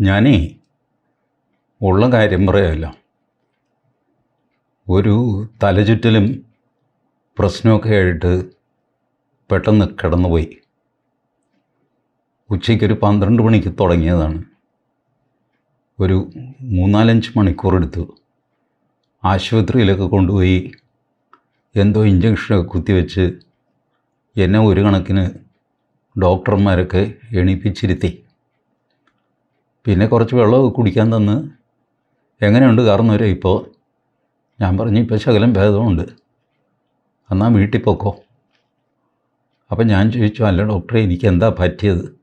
ഞാനേ ഉള്ള കാര്യം പറയാമല്ല. ഒരു തലചുറ്റലും പ്രശ്നമൊക്കെ ആയിട്ട് പെട്ടെന്ന് കിടന്നുപോയി. ഉച്ചയ്ക്കൊരു പന്ത്രണ്ട് മണിക്ക് തുടങ്ങിയതാണ്. ഒരു മൂന്നാലഞ്ച് മണിക്കൂർ എടുത്തു. ആശുപത്രിയിലൊക്കെ കൊണ്ടുപോയി എന്തോ ഇഞ്ചക്ഷനൊക്കെ കുത്തിവെച്ച് എന്നെ ഒരു കണക്കിന് ഡോക്ടർമാരൊക്കെ എണീപ്പിച്ചിരുത്തി. പിന്നെ കുറച്ച് വെള്ളം കുടിക്കാൻ തന്ന്. എങ്ങനെയുണ്ട് കാരണവരെ ഇപ്പോൾ ഞാൻ പറഞ്ഞു ഇപ്പോൾ ശകലം ഭേദമുണ്ട്. എന്നാൽ വീട്ടിൽ പൊക്കോ. അപ്പം ഞാൻ ചോദിച്ചു അല്ല ഡോക്ടറെ എനിക്ക് എന്താ പറ്റിയത്?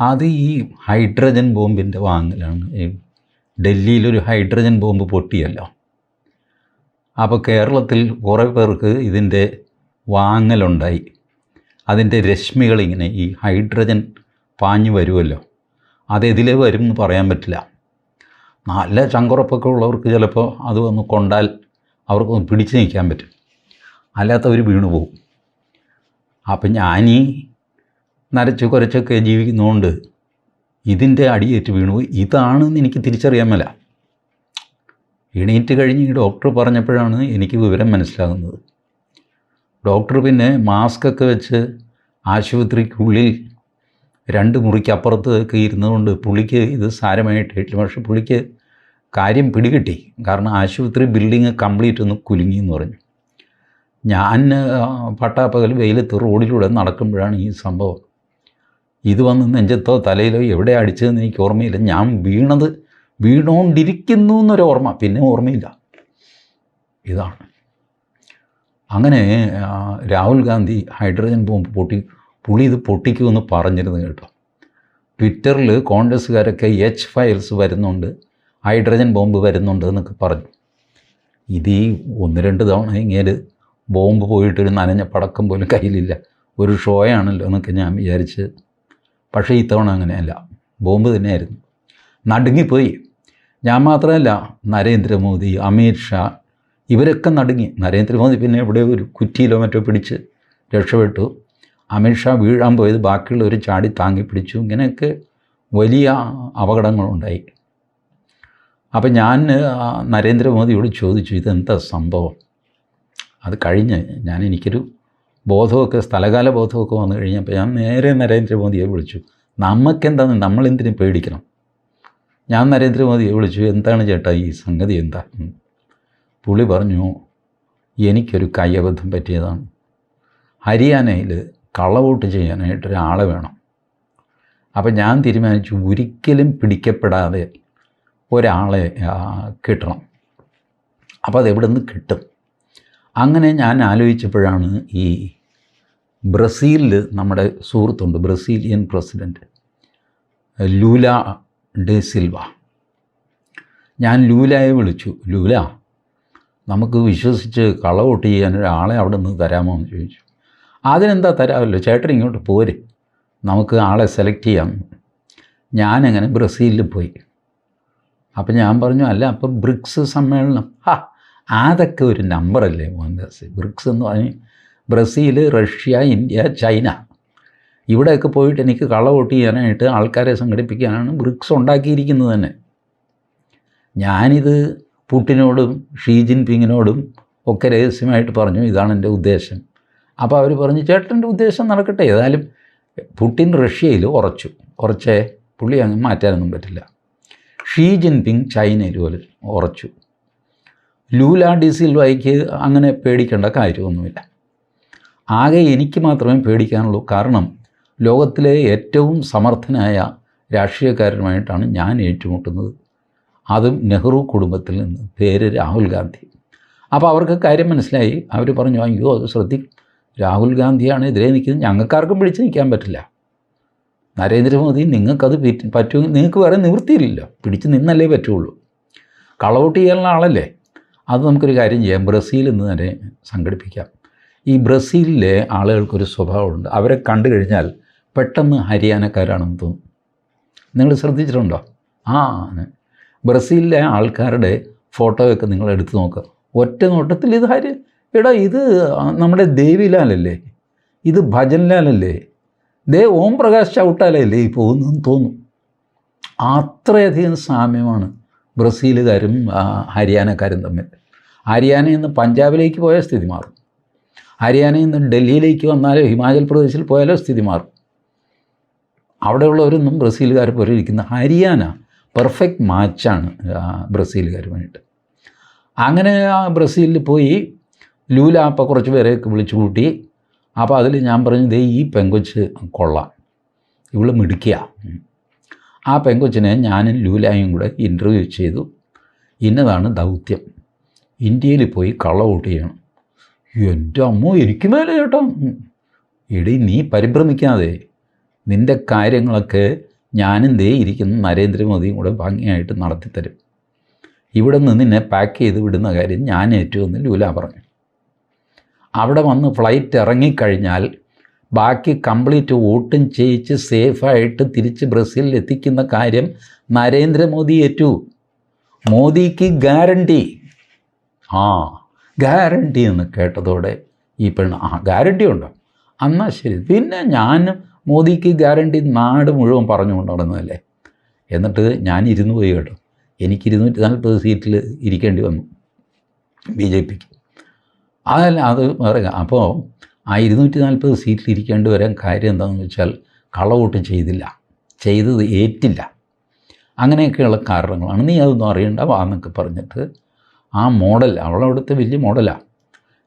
അത് ഈ ഹൈഡ്രജൻ ബോംബിന്റെ വാങ്ങലാണ്. ഡൽഹിയിലൊരു ഹൈഡ്രജൻ ബോംബ് പൊട്ടിയല്ലോ. അപ്പോൾ കേരളത്തിൽ കുറേ പേർക്ക് ഇതിന്റെ വാങ്ങലുണ്ടായി. അതിന്റെ രശ്മികളിങ്ങനെ ഈ ഹൈഡ്രജൻ പാഞ്ഞു വരുമല്ലോ അതെതിലേ വരും എന്ന് പറയാൻ പറ്റില്ല. നല്ല ചങ്കുറപ്പൊക്കെ ഉള്ളവർക്ക് ചിലപ്പോൾ അത് വന്ന് കൊണ്ടാൽ അവർക്കൊന്ന് പിടിച്ച് നിൽക്കാൻ പറ്റും. അല്ലാത്തവർ വീണു പോകും. അപ്പം ഞാനീ നരച്ച് കുരച്ചൊക്കെ ജീവിക്കുന്നതുകൊണ്ട് ഇതിന്റെ അടിയേറ്റ് വീണു ഇതാണെന്ന് എനിക്ക് തിരിച്ചറിയാൻ മേല. എണീറ്റ് കഴിഞ്ഞ് ഈ ഡോക്ടർ പറഞ്ഞപ്പോഴാണ് എനിക്ക് വിവരം മനസ്സിലാകുന്നത്. ഡോക്ടർ പിന്നെ മാസ്കൊക്കെ വെച്ച് ആശുപത്രിക്കുള്ളിൽ രണ്ട് മുറിക്ക് മുറിക്കപ്പുറത്തൊക്കെ ഇരുന്നതുകൊണ്ട് പുള്ളിക്ക് ഇത് സാരമായിട്ടില്ല പക്ഷെ പുള്ളിക്ക് കാര്യം പിടികിട്ടി. കാരണം ആശുപത്രി ബിൽഡിങ് കംപ്ലീറ്റ് ഒന്ന് കുലുങ്ങി എന്ന് പറഞ്ഞു. ഞാൻ പട്ടാപ്പകൽ വെയിലത്ത് റോഡിലൂടെ നടക്കുമ്പോഴാണ് ഈ സംഭവം. ഇത് വന്ന് നെഞ്ചത്തോ തലയിലോ എവിടെ അടിച്ചതെന്ന് എനിക്ക് ഓർമ്മയില്ല. ഞാൻ വീണത് വീണോണ്ടിരിക്കുന്നു എന്നൊരു ഓർമ്മ. പിന്നെ ഓർമ്മയില്ല. ഇതാണ്. അങ്ങനെ രാഹുൽ ഗാന്ധി ഹൈഡ്രജൻ ബോംബ് പൊട്ടി. പുള്ളി ഇത് പൊട്ടിക്കുമെന്ന് പറഞ്ഞിരുന്നു കേട്ടോ. ട്വിറ്ററിൽ കോൺഗ്രസ്സുകാരൊക്കെ എച്ച് ഫയൽസ് വരുന്നുണ്ട് ഹൈഡ്രജൻ ബോംബ് വരുന്നുണ്ട് എന്നൊക്കെ പറഞ്ഞു. ഇത് ഈ ഒന്ന് രണ്ട് തവണ ഇങ്ങനെ ബോംബ് പോയിട്ടൊരു നനഞ്ഞ പടക്കം പോലും കയ്യിലില്ല. ഒരു ഷോയാണല്ലോ എന്നൊക്കെ ഞാൻ വിചാരിച്ച്. പക്ഷേ ഇത്തവണ അങ്ങനെയല്ല. ബോംബ് തന്നെയായിരുന്നു. നടുങ്ങിപ്പോയി. ഞാൻ മാത്രമല്ല നരേന്ദ്രമോദി അമിത് ഷാ ഇവരൊക്കെ നടുങ്ങി. നരേന്ദ്രമോദി പിന്നെ ഇവിടെ ഒരു കുറ്റിയിലോ മറ്റോ പിടിച്ച് രക്ഷപ്പെട്ടു. അമിത് ഷാ വീഴാൻ പോയത് ബാക്കിയുള്ളവർ ചാടി താങ്ങി പിടിച്ചു. ഇങ്ങനെയൊക്കെ വലിയ അപകടങ്ങളുണ്ടായി. അപ്പം ഞാൻ നരേന്ദ്രമോദിയോട് ചോദിച്ചു ഇതെന്താ സംഭവം? അത് കഴിഞ്ഞ് ഞാൻ എനിക്കൊരു ബോധമൊക്കെ സ്ഥലകാല ബോധമൊക്കെ വന്നു കഴിഞ്ഞപ്പോൾ ഞാൻ നേരെ നരേന്ദ്രമോദിയെ വിളിച്ചു. നമുക്കെന്താണ് നമ്മളെന്തിനു പേടിക്കണം? ഞാൻ നരേന്ദ്രമോദിയെ വിളിച്ചു എന്താണ് ചേട്ടാ ഈ സംഗതി എന്താ? പുളി പറഞ്ഞു എനിക്കൊരു കയ്യബദ്ധം പറ്റിയതാണ്. ഹരിയാനയിൽ കള്ളവോട്ട് ചെയ്യാനായിട്ട് ഒരാളെ വേണം. അപ്പം ഞാൻ തീരുമാനിച്ചു ഒരിക്കലും പിടിക്കപ്പെടാതെ ഒരാളെ കിട്ടണം. അപ്പോൾ അതെവിടെ നിന്ന് കിട്ടും? അങ്ങനെ ഞാൻ ആലോചിച്ചപ്പോഴാണ് ഈ ബ്രസീലിൽ നമ്മുടെ സുഹൃത്തുണ്ട് Brazilian president Lula de Silva. ഞാൻ ലൂലയെ വിളിച്ചു. ലൂല നമുക്ക് വിശ്വസിച്ച് കളവോട്ട് ചെയ്യാൻ ഒരാളെ അവിടെ നിന്ന് തരാമോ എന്ന് ചോദിച്ചു. അതിനെന്താ തരാമല്ലോ ചേട്ടൻ ഇങ്ങോട്ട് പോര്. നമുക്ക് ആളെ സെലക്ട് ചെയ്യാം. ഞാനങ്ങനെ ബ്രസീലിൽ പോയി. അപ്പം ഞാൻ പറഞ്ഞു അല്ല അപ്പം ബ്രിക്സ് സമ്മേളനം. ഹാ അതൊക്കെ ഒരു നമ്പറല്ലേ മോഹൻദാസ്. ബ്രിക്സ് എന്ന് പറഞ്ഞ് ബ്രസീൽ റഷ്യ ഇന്ത്യ ചൈന. ഇവിടെയൊക്കെ പോയിട്ട് എനിക്ക് കള വോട്ട് ചെയ്യാനായിട്ട് ആൾക്കാരെ സംഘടിപ്പിക്കാനാണ് ബ്രിക്സ് ഉണ്ടാക്കിയിരിക്കുന്നത് തന്നെ. ഞാനിത് പുട്ടിനോടും ഷീ ജിൻപിങ്ങിനോടും ഒക്കെ രഹസ്യമായിട്ട് പറഞ്ഞു. ഇതാണ് എന്റെ ഉദ്ദേശം. അപ്പോൾ അവർ പറഞ്ഞു ചേട്ടന്റെ ഉദ്ദേശം നടക്കട്ടെ. ഏതായാലും പുട്ടിൻ റഷ്യയിൽ ഉറച്ചു. ഉറച്ചേ പുള്ളി അങ്ങ് മാറ്റാനൊന്നും പറ്റില്ല. ഷീ ജിൻപിങ് ചൈനയിൽ പോലെ ഉറച്ചു. ലൂല ഡി അങ്ങനെ പേടിക്കേണ്ട കാര്യമൊന്നുമില്ല. ആകെ എനിക്ക് മാത്രമേ പേടിക്കാനുള്ളൂ. കാരണം ലോകത്തിലെ ഏറ്റവും സമർത്ഥനായ രാഷ്ട്രീയക്കാരനുമായിട്ടാണ് ഞാൻ ഏറ്റുമുട്ടുന്നത്. അതും നെഹ്റു കുടുംബത്തിൽ നിന്ന്. പേര് രാഹുൽ ഗാന്ധി. അപ്പോൾ അവർക്ക് കാര്യം മനസ്സിലായി. അവർ പറഞ്ഞു അയ്യോ അത് ശ്രദ്ധിക്കും രാഹുൽ ഗാന്ധിയാണ് എതിരെ നിൽക്കുന്നത്. ഞങ്ങൾക്കാർക്കും പിടിച്ച് നിൽക്കാൻ പറ്റില്ല. നരേന്ദ്രമോദി നിങ്ങൾക്കത് പറ്റി- പറ്റുമെങ്കിൽ നിങ്ങൾക്ക് വേറെ നിവൃത്തിയില്ലല്ലോ. പിടിച്ച് നിന്നല്ലേ പറ്റുള്ളൂ. കളവോട്ട് ചെയ്യാനുള്ള ആളല്ലേ? അത് നമുക്കൊരു കാര്യം ചെയ്യാം. ബ്രസീൽ എന്ന് തന്നെ സംഘടിപ്പിക്കാം. ഈ ബ്രസീലിലെ ആളുകൾക്കൊരു സ്വഭാവമുണ്ട്. അവരെ കണ്ടു കഴിഞ്ഞാൽ പെട്ടെന്ന് ഹരിയാനക്കാരാണെന്ന് തോന്നും. നിങ്ങൾ ശ്രദ്ധിച്ചിട്ടുണ്ടോ? ആ ബ്രസീലിലെ ആൾക്കാരുടെ ഫോട്ടോയൊക്കെ നിങ്ങൾ എടുത്തു നോക്കുക ഒറ്റ നോട്ടത്തിൽ ഇത് ഹരി എടാ ഇത് നമ്മുടെ ദേവിലാലല്ലേ ഇത് ഭജൻലാലല്ലേ ദേ ഓം പ്രകാശ് ചവിട്ടാലല്ലേ ഈ പോകുന്നതെന്ന് തോന്നും അത്രയധികം സാമ്യമാണ് ബ്രസീലുകാരും ഹരിയാനക്കാരും തമ്മിൽ. ഹരിയാനയിൽ നിന്ന് പഞ്ചാബിലേക്ക് പോയാൽ സ്ഥിതി മാറും. ഹരിയാനയിൽ നിന്ന് ഡൽഹിയിലേക്ക് വന്നാലോ ഹിമാചൽ പ്രദേശിൽ പോയാലോ സ്ഥിതി മാറും. അവിടെയുള്ളവരൊന്നും ബ്രസീലുകാർ പോലെ ഇരിക്കുന്ന ഹരിയാന പെർഫെക്റ്റ് മാച്ചാണ് ബ്രസീലുകാരുമായിട്ട് അങ്ങനെ ബ്രസീലിൽ പോയി ലൂല അപ്പോൾ കുറച്ച് പേരെയൊക്കെ വിളിച്ചു കൂട്ടി. അപ്പോൾ അതിൽ ഞാൻ പറഞ്ഞു ദേ ഈ പെങ്കൊച്ച് കൊള്ളാം. ഇവൾ മിടുക്കിയ. ആ പെങ്കൊച്ചിനെ ഞാനും ലൂലായും കൂടെ ഇന്റർവ്യൂ ചെയ്തു. ഇന്നതാണ് ദൗത്യം. ഇന്ത്യയിൽ പോയി കള്ള വോട്ട് ചെയ്യണം. എന്റെ അമ്മോ എനിക്ക് മേലെ ചേട്ടാ. എടി നീ പരിഭ്രമിക്കാതെ. നിന്റെ കാര്യങ്ങളൊക്കെ ഞാനും ദേ ഇരിക്കുന്ന നരേന്ദ്രമോദിയും കൂടെ ഭംഗിയായിട്ട് നടത്തിത്തരും. ഇവിടെ നിന്ന് നിന്നെ പാക്ക് ചെയ്ത് വിടുന്ന കാര്യം ഞാൻ ഏറ്റുമെന്ന് ലൂല പറഞ്ഞു. അവിടെ വന്ന് ഫ്ലൈറ്റ് ഇറങ്ങിക്കഴിഞ്ഞാൽ ബാക്കി കംപ്ലീറ്റ് വോട്ടും ചെയ്യിച്ച് സേഫായിട്ട് തിരിച്ച് ബ്രസീലിൽ എത്തിക്കുന്ന കാര്യം നരേന്ദ്രമോദി ഏറ്റു. മോദിക്ക് ഗ്യാരണ്ടി ആ ഗ്യാരണ്ടി എന്ന് കേട്ടതോടെ ഈ പെണ്ണ് ആ ഗ്യാരണ്ടി ഉണ്ടോ? എന്നാൽ ശരി. പിന്നെ ഞാൻ മോദിക്ക് ഗ്യാരണ്ടി നാട് മുഴുവൻ പറഞ്ഞുകൊണ്ട് നടന്നതല്ലേ? എന്നിട്ട് ഞാൻ ഇരുന്ന് പോയി കേട്ടോ. എനിക്ക് ഇരുന്നൂറ്റി നാൽപ്പത് സീറ്റിൽ ഇരിക്കേണ്ടി വന്നു. ബി ജെ പിക്ക്. അതല്ല അത് വേറെ അപ്പോൾ ആ ഇരുന്നൂറ്റി നാൽപ്പത് സീറ്റിൽ ഇരിക്കേണ്ടി വരാൻ കാര്യം എന്താണെന്ന് വെച്ചാൽ കളവോട്ട് ചെയ്തില്ല. ചെയ്തത് ഏറ്റില്ല. അങ്ങനെയൊക്കെയുള്ള കാരണങ്ങളാണ്. നീ അതൊന്നും അറിയണ്ട വാ എന്നൊക്കെ പറഞ്ഞിട്ട് ആ മോഡൽ അവളവിടുത്തെ വലിയ മോഡലാണ്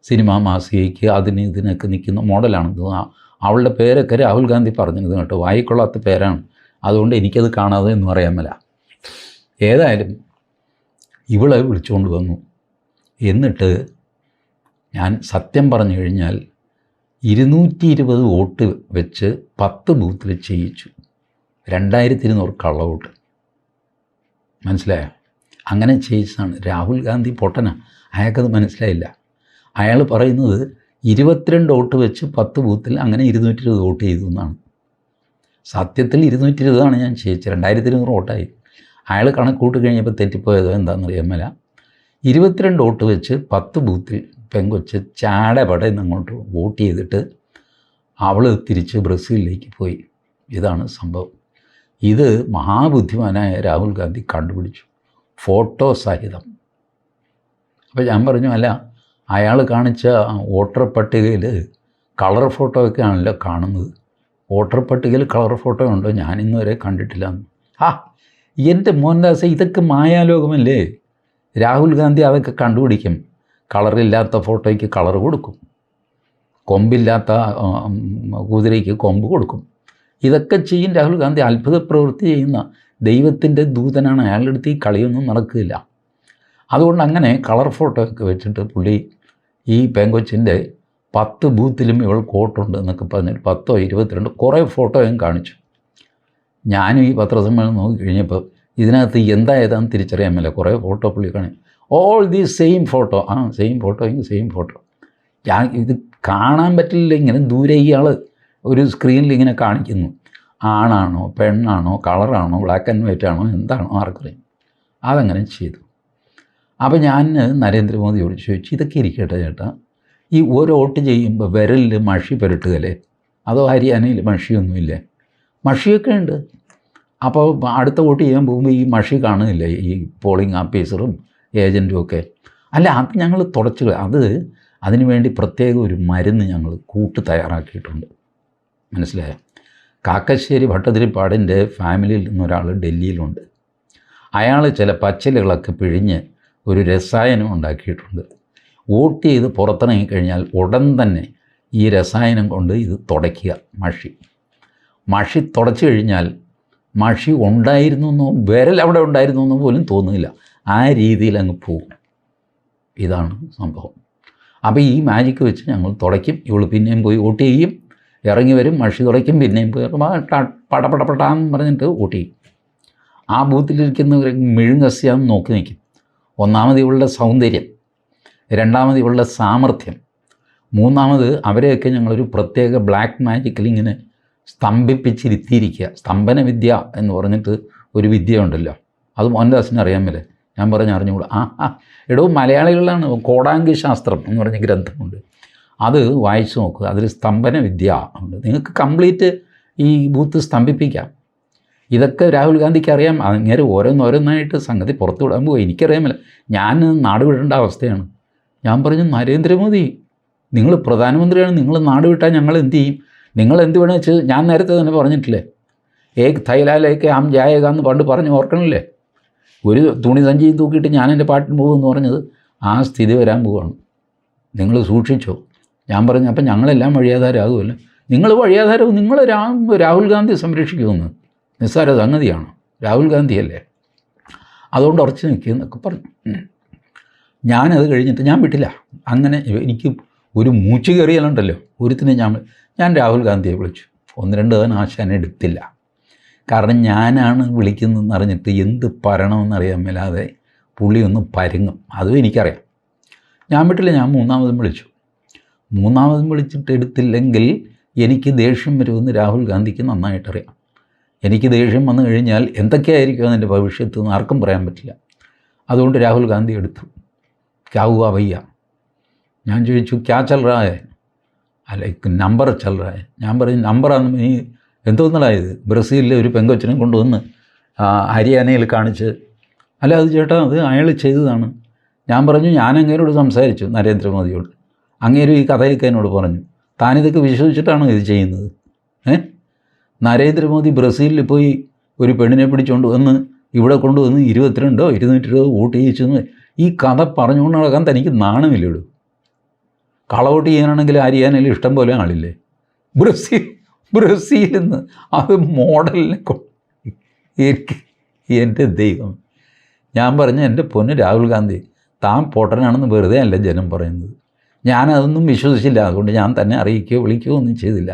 സിനിമ മാസികയ്ക്ക് അതിന് ഇതിനൊക്കെ നിൽക്കുന്ന മോഡലാണ് അവളുടെ പേരൊക്കെ രാഹുൽ ഗാന്ധി പറഞ്ഞത് കേട്ടോ. വായിക്കൊള്ളാത്ത പേരാണ്. അതുകൊണ്ട് എനിക്കത് കാണാതെ എന്ന് പറയാൻ മേല. ഏതായാലും ഇവളെ വിളിച്ചുകൊണ്ട് വന്നു. എന്നിട്ട് ഞാൻ സത്യം പറഞ്ഞു കഴിഞ്ഞാൽ ഇരുന്നൂറ്റി ഇരുപത് വോട്ട് വെച്ച് പത്ത് ബൂത്തിൽ ചെയ്യിച്ചു. രണ്ടായിരത്തി ഇരുന്നൂറ് കള്ളവോട്ട്. മനസ്സിലായോ? അങ്ങനെ ചെയ്യിച്ചതാണ്. രാഹുൽ ഗാന്ധി പൊട്ടന. അയാൾക്കത് മനസ്സിലായില്ല. അയാൾ പറയുന്നത് ഇരുപത്തിരണ്ട് വോട്ട് വെച്ച് പത്ത് ബൂത്തിൽ അങ്ങനെ ഇരുന്നൂറ്റി ഇരുപത് വോട്ട് ചെയ്തു എന്നാണ്. സത്യത്തിൽ ഇരുന്നൂറ്റി ഇരുപതാണ് ഞാൻ ചെയ്യിച്ചത്. രണ്ടായിരത്തി ഇരുന്നൂറ് വോട്ടായി. അയാൾ കണക്കൂട്ട് കൂട്ടി കഴിഞ്ഞപ്പോൾ തെറ്റിപ്പോയതോ എന്താണെന്നറിയാൻ മേല. ഇരുപത്തിരണ്ട് വോട്ട് വെച്ച് പത്ത് ബൂത്തിൽ പെങ്കൊച്ച് ചാടപടെ അങ്ങോട്ട് വോട്ട് ചെയ്തിട്ട് അവൾ തിരിച്ച് ബ്രസീലിലേക്ക് പോയി. ഇതാണ് സംഭവം. ഇത് മഹാബുദ്ധിമാനായ രാഹുൽ ഗാന്ധി കണ്ടുപിടിച്ചു. ഫോട്ടോ സഹിതം. അപ്പോൾ ഞാൻ പറഞ്ഞു അല്ല അയാൾ കാണിച്ച വോട്ടർ പട്ടികയിൽ കളർ ഫോട്ടോ ഒക്കെ ആണല്ലോ കാണുന്നത്. വോട്ടർ പട്ടികയിൽ കളർ ഫോട്ടോ ഉണ്ടോ? ഞാൻ ഇന്ന് വരെ കണ്ടിട്ടില്ല ആ എന്റെ മോഹൻദാസ് ഇതൊക്കെ മായാലോകമല്ലേ? രാഹുൽ ഗാന്ധി അതൊക്കെ കണ്ടുപിടിക്കും. കളറില്ലാത്ത ഫോട്ടോയ്ക്ക് കളർ കൊടുക്കും. കൊമ്പില്ലാത്ത കുതിരയ്ക്ക് കൊമ്പ് കൊടുക്കും. ഇതൊക്കെ ചെയ്യും രാഹുൽ ഗാന്ധി. അത്ഭുത പ്രവൃത്തി ചെയ്യുന്ന ദൈവത്തിന്റെ ദൂതനാണ്. അയാളുടെ അടുത്ത് ഈ കളിയൊന്നും നടക്കില്ല. അതുകൊണ്ട് അങ്ങനെ കളർ ഫോട്ടോ ഒക്കെ വെച്ചിട്ട് പുള്ളി ഈ പെങ്കൊച്ചിന്റെ പത്ത് ബൂത്തിലും ഇവൾ കോട്ടുണ്ട് എന്നൊക്കെ പറഞ്ഞിട്ട് പത്തോ ഇരുപത്തിരണ്ട് കുറേ ഫോട്ടോയും കാണിച്ചു. ഞാനും ഈ പത്രസമ്മേളനം നോക്കി കഴിഞ്ഞപ്പോൾ ഇതിനകത്ത് എന്താ ഏതാണെന്ന് തിരിച്ചറിയാൻ മേല. കുറേ ഫോട്ടോ പുള്ളി കാണി ഓൾ ദി സെയിം ഫോട്ടോ ആ സെയിം ഫോട്ടോ ഇങ്ങനെ സെയിം ഫോട്ടോ ഞാൻ ഇത് കാണാൻ പറ്റില്ല. ഇങ്ങനെ ദൂരെ ഇയാൾ ഒരു സ്ക്രീനിൽ ഇങ്ങനെ കാണിക്കുന്നു. ആണാണോ പെണ്ണാണോ കളറാണോ ബ്ലാക്ക് ആൻഡ് വൈറ്റ് ആണോ എന്താണോ ആർക്കറിയാം. അതങ്ങനെ ചെയ്തു. അപ്പോൾ ഞാൻ നരേന്ദ്രമോദിയോട് ചോദിച്ചു ഇതൊക്കെ ഇരിക്കട്ടെ ചേട്ടാ. ഈ ഓരോ വോട്ട് ചെയ്യുമ്പോൾ വിരലിൽ മഷി പുരട്ടുകയല്ലേ? അതോ ഹരിയാനയിൽ മഷിയൊന്നുമില്ലേ? മഷിയൊക്കെ ഉണ്ട്. അപ്പോൾ അടുത്ത വോട്ട് ചെയ്യാൻ പോകുമ്പോൾ ഈ മഷി കാണുന്നില്ലേ ഈ പോളിംഗ് ഓഫീസറും ഏജന്റും ഒക്കെ. അല്ല അത് ഞങ്ങൾ തുടച്ചു അത് അതിനു വേണ്ടി പ്രത്യേക ഒരു മരുന്ന് ഞങ്ങൾ കൂട്ട് തയ്യാറാക്കിയിട്ടുണ്ട്. മനസ്സിലായോ? കാക്കശ്ശേരി ഭട്ടതിരിപ്പാടിന്റെ ഫാമിലിയിൽ നിന്നൊരാൾ ഡൽഹിയിലുണ്ട്. അയാൾ ചില പച്ചിലകളൊക്കെ പിഴിഞ്ഞ് ഒരു രസായനം ഉണ്ടാക്കിയിട്ടുണ്ട്. വോട്ട് ചെയ്ത് പുറത്തിറങ്ങി കഴിഞ്ഞാൽ ഉടൻ തന്നെ ഈ രസായനം കൊണ്ട് ഇത് തുടയ്ക്കുക മഷി. മഷി തുടച്ചു കഴിഞ്ഞാൽ മഷി ഉണ്ടായിരുന്നു എന്നോ വിരൽ അവിടെ ഉണ്ടായിരുന്നു എന്നോ പോലും തോന്നുന്നില്ല. ആ രീതിയിൽ അങ്ങ് പോകും. ഇതാണ് സംഭവം. അപ്പോൾ ഈ മാജിക്ക് വെച്ച് ഞങ്ങൾ തുടയ്ക്കും. ഇവൾ പിന്നെയും പോയി വോട്ട് ചെയ്യും. ഇറങ്ങി വരും. മഷി തുടയ്ക്കും. പിന്നെയും പോയി പടപടപടാന്ന് പറഞ്ഞിട്ട് വോട്ട് ചെയ്യും. ആ ബൂത്തിലിരിക്കുന്നവരെ മിഴുങ്കസ്യാന്ന് നോക്കി നിൽക്കും. ഒന്നാമത് ഇവളുടെ സൗന്ദര്യം. രണ്ടാമത് ഇവളുടെ സാമർഥ്യം. മൂന്നാമത് അവരെയൊക്കെ ഞങ്ങളൊരു പ്രത്യേക ബ്ലാക്ക് മാജിക്കിൽ ഇങ്ങനെ സ്തംഭിപ്പിച്ചിരുത്തിയിരിക്കുക. സ്തംഭന വിദ്യ എന്ന് പറഞ്ഞിട്ട് ഒരു വിദ്യ ഉണ്ടല്ലോ അത് മോഹൻദാസിന് അറിയാൻ മേലെ. ഞാൻ പറഞ്ഞ അറിഞ്ഞുകൂടാ. ആ ആ. എടോ മലയാളികളിലാണ് കോടാങ്കി ശാസ്ത്രം എന്ന് പറഞ്ഞ ഗ്രന്ഥമുണ്ട്. അത് വായിച്ചു നോക്കുക അതിൽ സ്തംഭന വിദ്യ ഉണ്ട്. നിങ്ങൾക്ക് കംപ്ലീറ്റ് ഈ ബൂത്ത് സ്തംഭിപ്പിക്കാം. ഇതൊക്കെ രാഹുൽ ഗാന്ധിക്ക് അറിയാം. അങ്ങനെ ഓരോന്നോരോന്നായിട്ട് സംഗതി പുറത്തു വിടാൻ പോകും എനിക്കറിയാമല്ല. ഞാൻ നാട് വിടേണ്ട അവസ്ഥയാണ്. ഞാൻ പറഞ്ഞു നരേന്ദ്രമോദി നിങ്ങൾ പ്രധാനമന്ത്രിയാണ്. നിങ്ങൾ നാട് വിട്ടാൽ ഞങ്ങൾ എന്ത് ചെയ്യും? നിങ്ങൾ എന്ത് വേണമെന്ന് വെച്ച് ഞാൻ നേരത്തെ തന്നെ പറഞ്ഞിട്ടില്ലേ? ഏക് തൈലാലേക്ക് ആം ജായക എന്ന് പണ്ട് പറഞ്ഞ് ഓർക്കണില്ലേ? ഒരു തുണി സഞ്ചിയും തൂക്കിയിട്ട് ഞാൻ എന്റെ പാട്ടിന് പോകുമെന്ന് പറഞ്ഞത് ആ സ്ഥിതി വരാൻ പോവുകയാണ്. നിങ്ങൾ സൂക്ഷിച്ചോ. ഞാൻ പറഞ്ഞു അപ്പം ഞങ്ങളെല്ലാം വഴിയാധാരമാകുമല്ലോ. നിങ്ങൾ വഴിയാധാരവും നിങ്ങൾ രാ രാഹുൽ ഗാന്ധി സംരക്ഷിക്കുമെന്ന്. നിസ്സാര സംഗതിയാണ്. രാഹുൽ ഗാന്ധിയല്ലേ? അതുകൊണ്ട് ഉറച്ചു നിൽക്കുമെന്നൊക്കെ പറഞ്ഞു. ഞാനത് കഴിഞ്ഞിട്ട് ഞാൻ വിട്ടില്ല. അങ്ങനെ എനിക്ക് ഒരു മൂച്ചു കയറിയാലുണ്ടല്ലോ. ഒരുത്തിനെ ഞാൻ ഞാൻ രാഹുൽ ഗാന്ധിയെ വിളിച്ചു. ഒന്ന് രണ്ട് തവണ ആശാൻ എടുത്തില്ല. കാരണം ഞാനാണ് വിളിക്കുന്നതെന്ന് അറിഞ്ഞിട്ട് എന്ത് പറയണമെന്നറിയാൻ മേലാതെ പുള്ളി ഒന്ന് പരുങ്ങും. അതും എനിക്കറിയാം. ഞാൻ വിട്ടില്ല ഞാൻ മൂന്നാമതും വിളിച്ചു. മൂന്നാമതും വിളിച്ചിട്ട് എടുത്തില്ലെങ്കിൽ എനിക്ക് ദേഷ്യം വരുമെന്ന് രാഹുൽ ഗാന്ധിക്ക് നന്നായിട്ടറിയാം. എനിക്ക് ദേഷ്യം വന്നു കഴിഞ്ഞാൽ എന്തൊക്കെയായിരിക്കും അതിന്റെ ഭവിഷ്യത്ത് എന്ന് ആർക്കും പറയാൻ പറ്റില്ല. അതുകൊണ്ട് രാഹുൽ ഗാന്ധി എടുത്തു. ക്യാവുക വയ്യ ഞാൻ ചോദിച്ചു ക്യാ ചൽ റാ ഹൈ? അല്ല നമ്പർ ചൽ റാ ഞാൻ പറഞ്ഞു നമ്പറാണ് നീ എന്തോന്നടായത് ബ്രസീലിലെ ഒരു പെങ്കൊച്ചിനെ കൊണ്ടുവന്ന് ഹരിയാനയിൽ കാണിച്ച് അല്ല അത് ചേട്ടാ അത് അയാൾ ചെയ്തതാണ്. ഞാൻ പറഞ്ഞു ഞാൻ അങ്ങേരോട് സംസാരിച്ചു നരേന്ദ്രമോദിയോട്. അങ്ങേരും ഈ കഥയൊക്കെ എന്നോട് പറഞ്ഞു. താനിതൊക്കെ വിശ്വസിച്ചിട്ടാണ് ഇത് ചെയ്യുന്നത്? ഏ? നരേന്ദ്രമോദി ബ്രസീലിൽ പോയി ഒരു പെണ്ണിനെ പിടിച്ചുകൊണ്ട് വന്ന് ഇവിടെ കൊണ്ടുവന്ന് ഇരുപത്തിരണ്ടോ ഇരുന്നൂറ്റി ഇരുപതോ വോട്ട് ചെയ്യിച്ചെന്ന് ഈ കഥ പറഞ്ഞുകൊണ്ട് നടക്കാൻ തനിക്ക് നാണമില്ലേടൂ? കളവോട്ട് ചെയ്യാനാണെങ്കിൽ ഹരിയാനയിൽ ഇഷ്ടം പോലെ ആളില്ലേ? ബ്രസീൽ ബ്രസീലിൽ നിന്ന് അത് മോഡലിനെ എനിക്ക് എന്റെ ദൈവം. ഞാൻ പറഞ്ഞ എന്റെ പൊന്ന് രാഹുൽ ഗാന്ധി താൻ പൊട്ടനാണെന്ന് വെറുതെ അല്ല ജനം പറയുന്നത്. ഞാനതൊന്നും വിശ്വസിച്ചില്ല. അതുകൊണ്ട് ഞാൻ തന്നെ അറിയിക്കുകയോ വിളിക്കുകയോ ഒന്നും ചെയ്തില്ല.